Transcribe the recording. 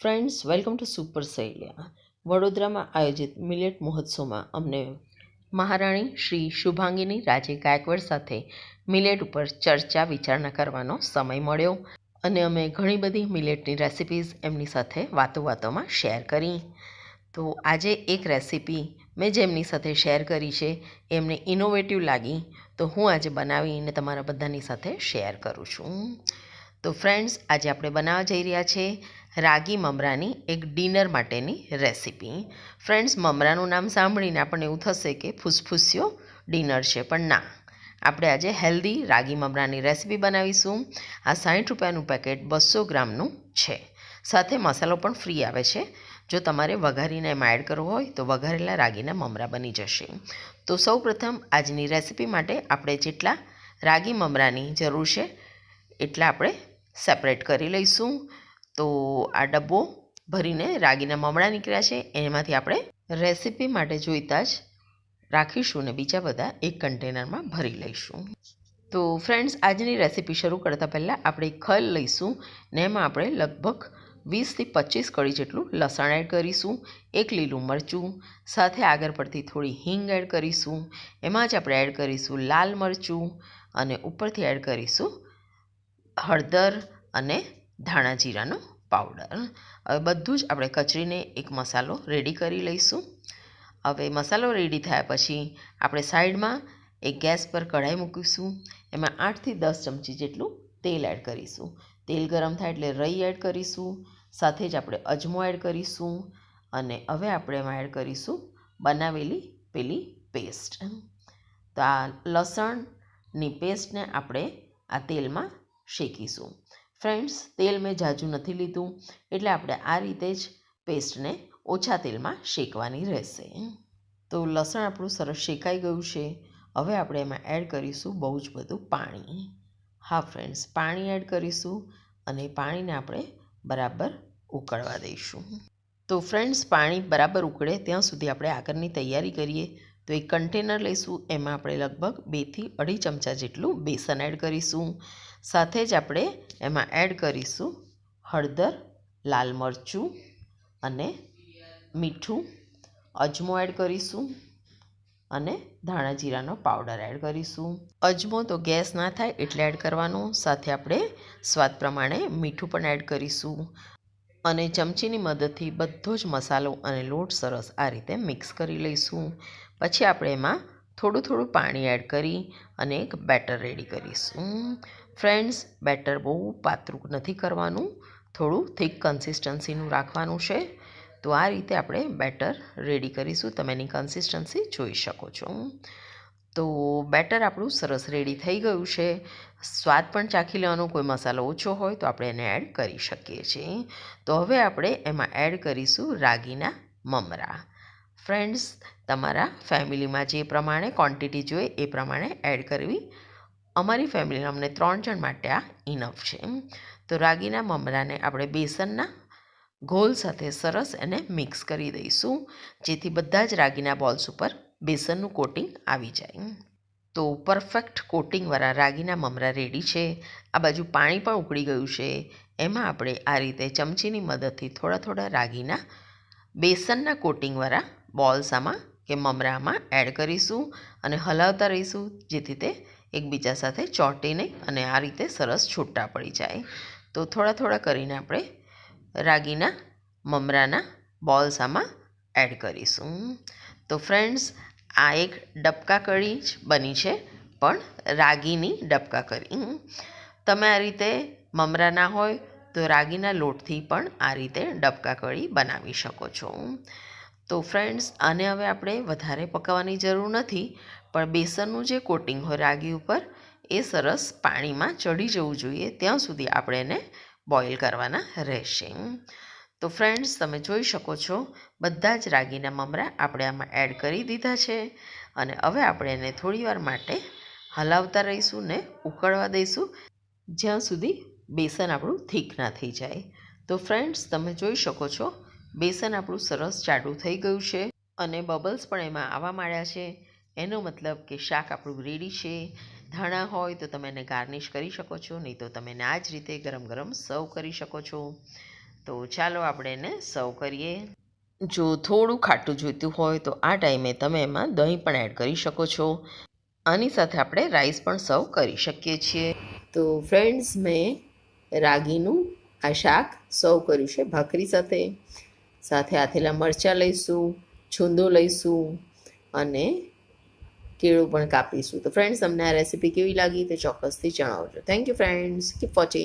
Friends welcome to super સૈલ્યા વડોદરામાં આયોજિત મિલેટ મહોત્સવમાં અમને મહારાણી શ્રી શુભાંગીની રાજે ગાયકવાડ સાથે મિલેટ ઉપર ચર્ચા વિચારણા કરવાનો સમય મળ્યો અને અમે ઘણી બધી મિલેટની રેસિપીઝ એમની સાથે વાતો વાતોમાં શેર કરી. તો આજે એક રેસિપી મેં જેમની સાથે શેર કરી છે, એમને ઇનોવેટિવ લાગી, તો હું આજે બનાવીને તમારા બધાની સાથે શેર કરું છું. તો ફ્રેન્ડ્સ આજે આપણે બનાવવા જઈ રહ્યા છે રાગી મમરાની એક ડિનર માટેની રેસિપી. ફ્રેન્ડ્સ, મમરાનું નામ સાંભળીને આપણને એવું થશે કે ફૂસફૂસ્યો ડિનર છે, પણ ના. આપણે આજે હેલ્ધી રાગી મમરાની રેસિપી બનાવીશું. આ સાઠ રૂપિયાનું પેકેટ બસો ગ્રામનું છે. સાથે મસાલો પણ ફ્રી આવે છે. જો તમારે વઘારીને એમાં એડ કરવો હોય, તો વઘારેલા રાગીના મમરા બની જશે. તો સૌપ્રથમ આજની રેસિપી માટે આપણે જેટલા રાગી મમરાની જરૂર છે, એટલા આપણે સેપરેટ કરી લઈશું. તો આ ડબ્બો ભરીને રાગીના મમણા નીકળ્યા છે. એમાંથી આપણે રેસિપી માટે જોઈતા જ રાખીશું ને બીજા બધા એક કન્ટેનરમાં ભરી લઈશું. તો ફ્રેન્ડ્સ, આજની રેસીપી શરૂ કરતાં પહેલાં આપણે ખલ લઈશું ને એમાં આપણે લગભગ વીસથી પચીસ કળી જેટલું લસણ એડ કરીશું, એક લીલું મરચું, સાથે આગળ પડતી થોડી હિંગ એડ કરીશું, એમાં જ આપણે એડ કરીશું લાલ મરચું અને ઉપરથી એડ કરીશું હળદર અને ધાણા જીરાનો પાવડર હવે બધું જ આપણે કચરીને એક મસાલો રેડી કરી લઈશું. હવે મસાલો રેડી થયા પછી આપણે સાઈડમાં એક ગેસ પર કઢાઈ મૂકીશું. એમાં આઠથી દસ ચમચી જેટલું તેલ એડ કરીશું. તેલ ગરમ થાય એટલે રઈ એડ કરીશું. સાથે જ આપણે અજમો એડ કરીશું. અને હવે આપણે એમાં એડ કરીશું બનાવેલી પેલી પેસ્ટ તો આ લસણની પેસ્ટને આપણે આ તેલમાં શેકીશું. ફ્રેન્ડ્સ, તેલ મેં જાજુ નથી લીધું, એટલે આપણે આ રીતે જ પેસ્ટને ઓછા તેલમાં શેકવાની રહેશે. તો લસણ આપણું સરસ શેકાઈ ગયું છે. હવે આપણે એમાં એડ કરીશું બહુ જ બધું પાણી. હા, ફ્રેન્ડ્સ, પાણી એડ કરીશું અને પાણીને આપણે બરાબર ઉકળવા દઈશું. તો ફ્રેન્ડ્સ, પાણી બરાબર ઉકળે ત્યાં સુધી આપણે આગળની તૈયારી કરીએ. તો એક કન્ટેનર લઈશું, એમાં આપણે લગભગ બેથી અઢી ચમચા જેટલું બેસન એડ કરીશું. સાથે જ આપણે એમાં એડ કરીશું હળદર, લાલ મરચું અને મીઠું. અજમો એડ કરીશું અને ધાણા જીરાનો પાવડર એડ કરીશું. અજમો તો ગેસ ના થાય એટલે એડ કરવાનું. સાથે આપણે સ્વાદ પ્રમાણે મીઠું પણ એડ કરીશું. અને ચમચીની મદદથી બધો જ મસાલો અને લોટ સરસ આ રીતે મિક્સ કરી લઈશું. પછી આપણે એમાં થોડું થોડું પાણી એડ કરી અને એક બેટર રેડી કરીશું. ફ્રેન્ડ્સ, બેટર બહુ પાતળું નથી કરવાનું, થોડું થીક કન્સિસ્ટન્સીનું રાખવાનું છે. તો આ રીતે આપણે બેટર રેડી કરીશું. તમે એની કન્સિસ્ટન્સી જોઈ શકો છો. તો બેટર આપણું સરસ રેડી થઈ ગયું છે. સ્વાદ પણ ચાખી લેવાનો, કોઈ મસાલો ઓછો હોય તો આપણે એને એડ કરી શકીએ છીએ. તો હવે આપણે એમાં એડ કરીશું રાગીના મમરા. ફ્રેન્ડ્સ, તમારા ફેમિલીમાં જે પ્રમાણે ક્વોન્ટિટી જોઈએ એ પ્રમાણે એડ કરવી. અમારી ફેમિલીના અમને ત્રણ જણ માટે આ ઇનફ છે. તો રાગીના મમરાને આપણે બેસનના ઘોલ સાથે સરસ એને મિક્સ કરી દઈશું, જેથી બધા જ રાગીના બોલ્સ ઉપર બેસનનું કોટિંગ આવી જાય તો પરફેક્ટ કોટિંગવાળા રાગીના મમરા રેડી છે. આ બાજુ પાણી પણ ઉકળી ગયું છે. એમાં આપણે આ રીતે ચમચીની મદદથી થોડા થોડા રાગીના બેસનના કોટિંગવાળા બોલ્સ આમાં કે મમરામાં એડ કરીશું અને હલાવતા રહીશું, જેથી તે એકબીજા સાથે ચોંટે નહીં અને આ રીતે સરસ છૂટા પડી જાય. તો થોડા થોડા કરીને આપણે રાગીના મમરાના બોલ્સ આમાં એડ કરીશું તો ફ્રેન્ડ્સ આ એક ડબકા કઢી જ બની છે, પણ રાગીની ડબકા કઢી. તમે આ રીતે મમરા ના હોય તો રાગીના લોટથી પણ આ રીતે ડબકા કઢી બનાવી શકો છો. તો ફ્રેન્ડ્સ, આને હવે આપણે વધારે પકાવવાની જરૂર નથી, પણ બેસનનું જે કોટિંગ હોય રાગી ઉપર, એ સરસ પાણીમાં ચડી જવું જોઈએ. ત્યાં સુધી આપણે એને બોઇલ કરવાના રહેશે. તો ફ્રેન્ડ્સ તમે જોઈ શકો છો, બધા જ રાગીના મમરા આપણે આમાં એડ કરી દીધા છે. અને હવે આપણે એને થોડીવાર માટે હલાવતા રહીશું ને ઉકળવા દઈશું, જ્યાં સુધી બેસન આપણું થીક ના થઈ જાય. તો ફ્રેન્ડ્સ તમે જોઈ શકો છો, બેસન આપણું સરસ જાડું થઈ ગયું છે અને બબલ્સ પણ એમાં આવવા માંડ્યા છે. એનો મતલબ કે શાક આપણું રેડી છે. ધાણા હોય તો તમે એને ગાર્નિશ કરી શકો છો, નહીં તો તમે આ જ રીતે ગરમ ગરમ સર્વ કરી શકો છો. તો ચાલો આપણે એને સર્વ કરીએ. જો થોડું ખાટું જોઈતું હોય તો આ ટાઈમે તમે એમાં દહીં પણ એડ કરી શકો છો. આની સાથે આપણે રાઈસ પણ સર્વ કરી શકીએ છીએ. તો ફ્રેન્ડ્સ મેં રાગીનું આ શાક સર્વ કર્યું છે ભાખરી સાથે. સાથે આથેલા મરચાં લઈશું, છૂંદો લઈશું અને કેળું પણ કાપીશું. તો ફ્રેન્ડ્સ તમને આ રેસીપી કેવી લાગી તે ચોક્કસથી જણાવજો. Thank you friends keep watching